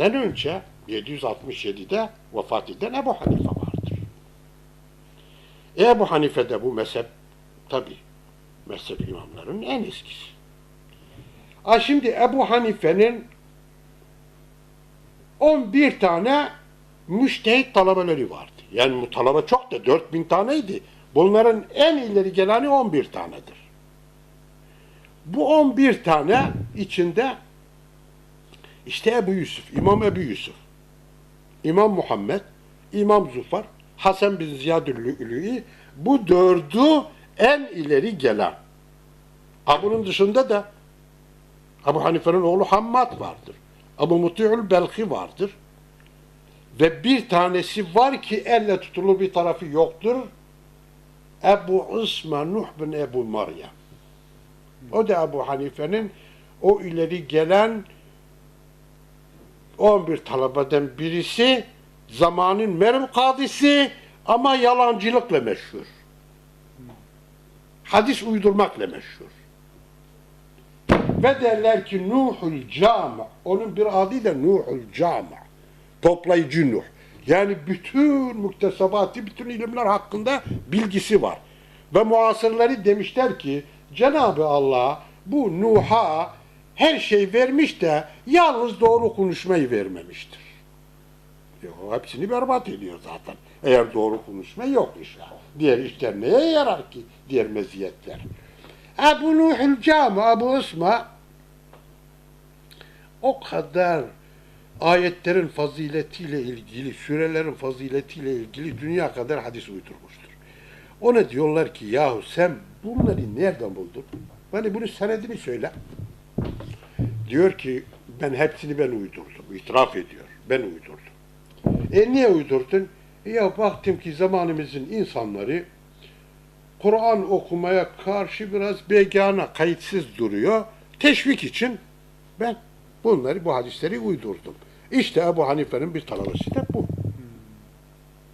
Hicretten önce 767'de vefat eden Ebu Hanife vardır. Ebu Hanife de bu mezhep tabi mezhep imamlarının en eskisi. Ha şimdi Ebu Hanife'nin 11 tane müştehit talebeleri vardı. Yani bu talebe çok da 4000 taneydi. Bunların en ileri geleni 11 tanedir. Bu 11 tane içinde işte Ebu Yusuf, İmam Ebu Yusuf, İmam Muhammed, İmam Zufar, Hasan bin Ziyadül bu dördü en ileri gelen. Ha bunun dışında da Ebu Hanife'nin oğlu Hammad vardır. Ebu Muti'ül Belhi vardır. Ve bir tanesi var ki elle tutulur bir tarafı yoktur. Ebu İsma Nuh bin Ebu Meryem. O da Ebu Hanife'nin o ileri gelen 11 talebeden birisi zamanın merhum kadisi ama yalancılıkla meşhur. Hadis uydurmakla meşhur. Ve derler ki Nuhul Cami. Onun bir adı da Nuhul Cami. Toplayıcı Nuh. Yani bütün muktesebatı, bütün ilimler hakkında bilgisi var. Ve muasırları demişler ki Cenab-ı Allah bu Nuh'a her şey vermiş de yalnız doğru konuşmayı vermemiştir. Yok, hepsini berbat ediyor zaten. Eğer doğru konuşma yok işte. Diğer işler neye yarar ki? Diğer meziyetler. Ebu Nuhul Cami, Ebu Isma o kadar ayetlerin faziletiyle ilgili, sürelerin faziletiyle ilgili dünya kadar hadis uydurmuştur. Ona diyorlar ki yahu sen bunları nereden buldun? Hani bunun senedini söyle. Diyor ki ben hepsini ben uydurdum. İtiraf ediyor. Ben uydurdum. E niye uydurdun? E ya baktım ki zamanımızın insanları Kur'an okumaya karşı biraz begana, kayıtsız duruyor. Teşvik için ben bunları, bu hadisleri uydurdum. İşte Ebu Hanife'nin bir talebesi de bu.